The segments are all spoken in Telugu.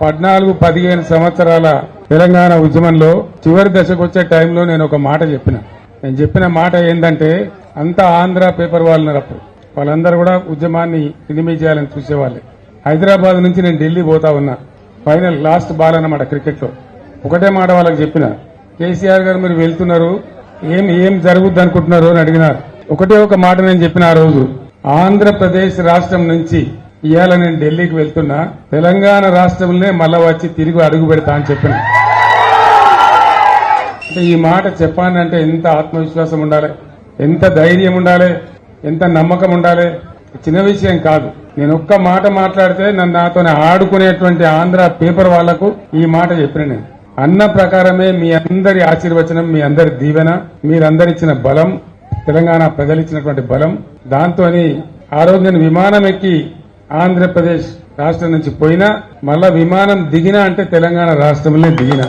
పద్నాలుగు పదిహేను సంవత్సరాల తెలంగాణ ఉద్యమంలో చివరి దశకు వచ్చే టైంలో నేను ఒక మాట చెప్పిన. నేను చెప్పిన మాట ఏంటంటే అంతా ఆంధ్ర పేపర్ వాళ్ళు అప్పుడు వాళ్ళందరూ కూడా ఉద్యమాన్ని ఎనిమి చేయాలని చూసేవాళ్ళే. హైదరాబాద్ నుంచి నేను ఢిల్లీ పోతా ఉన్నా. ఫైనల్ లాస్ట్ బాల్ అన్నమాట క్రికెట్లో ఒకటే మాట వాళ్ళకి చెప్పిన. కేసీఆర్ గారు మీరు వెళ్తున్నారు. ఏం ఏం జరుగుద్ది అనుకుంటున్నారు? అని అడిగినారు. ఒకటే ఒక మాట నేను చెప్పిన ఆ రోజు. ఆంధ్రప్రదేశ్ రాష్ట్రం నుంచి ఇవాళ నేను ఢిల్లీకి వెళ్తున్నా తెలంగాణ రాష్ట్రంలోనే మళ్ళా వచ్చి తిరిగి అడుగు పెడతా అని చెప్పిన. అంటే ఈ మాట చెప్పానంటే ఎంత ఆత్మవిశ్వాసం ఉండాలి? ఎంత ధైర్యం ఉండాలి? ఎంత నమ్మకం ఉండాలి? చిన్న విషయం కాదు. నేను ఒక్క మాట మాట్లాడితే నన్ను నాతో ఆడుకునేటువంటి ఆంధ్ర పేపర్ వాళ్ళకు ఈ మాట చెప్పిన నేను. అన్న ప్రకారమే మీ అందరి ఆశీర్వచనం మీ అందరి దీవెన మీరందరిచ్చిన బలం తెలంగాణ ప్రజలిచ్చినటువంటి బలం. దాంతో ఆ రోజు నేను విమానం ఎక్కి ఆంధ్రప్రదేశ్ రాష్ట్రం నుంచి పోయినా మళ్ళా విమానం దిగినా అంటే తెలంగాణ రాష్ట్రంలో దిగినా.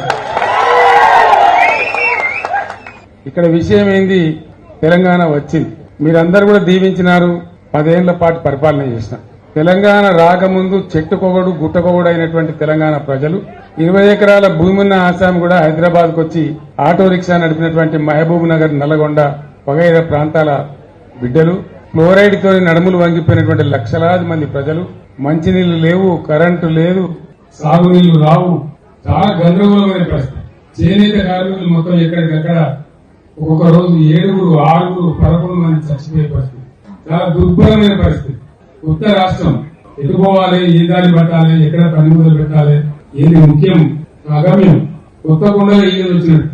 ఇక్కడ విషయం ఏంది? తెలంగాణ వచ్చింది. మీరందరూ కూడా దీవించినారు. పదేళ్ళ పాటు పరిపాలన చేసిన. తెలంగాణ రాకముందు చెట్టుకొగడు గుట్టకొగడు అయినటువంటి తెలంగాణ ప్రజలు ఇరవై ఎకరాల భూమి ఉన్న ఆసాం కూడా హైదరాబాద్ వచ్చి ఆటో రిక్షా నడిపినటువంటి మహబూబ్ నగర్ నల్లగొండ వగైరా ప్రాంతాల బిడ్డలు ఫ్లోరైడ్తో నడుములు వంగిపోయినటువంటి లక్షలాది మంది ప్రజలు మంచినీళ్ళు లేవు కరెంటు లేదు సాగునీళ్ళు రావు. చాలా గందరగోళమైన పరిస్థితి చేనేత కార్మికులు మొత్తం ఎక్కడికక్కడ ఒక్కొక్క రోజు ఏడుగురు ఆరుగురు పదకొండు మంది చచ్చిపోయే పరిస్థితి. చాలా దుర్భరమైన పరిస్థితి. కొత్త రాష్ట్రం. ఎటు ఏ దారి పట్టాలి? ఎక్కడ పని మొదలు పెట్టాలి? ఏది ముఖ్యం? అగమ్యం. కొత్త కొండగా ఈయన వచ్చినట్టు.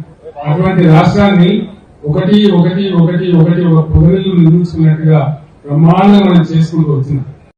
అటువంటి రాష్ట్రాన్ని ఒకటి ఒకటి ఒకటి ఒకటి ఒక పొదలు నిర్మించినట్టుగా బ్రహ్మాండంగా మనం చేసుకుంటూ వచ్చినాం.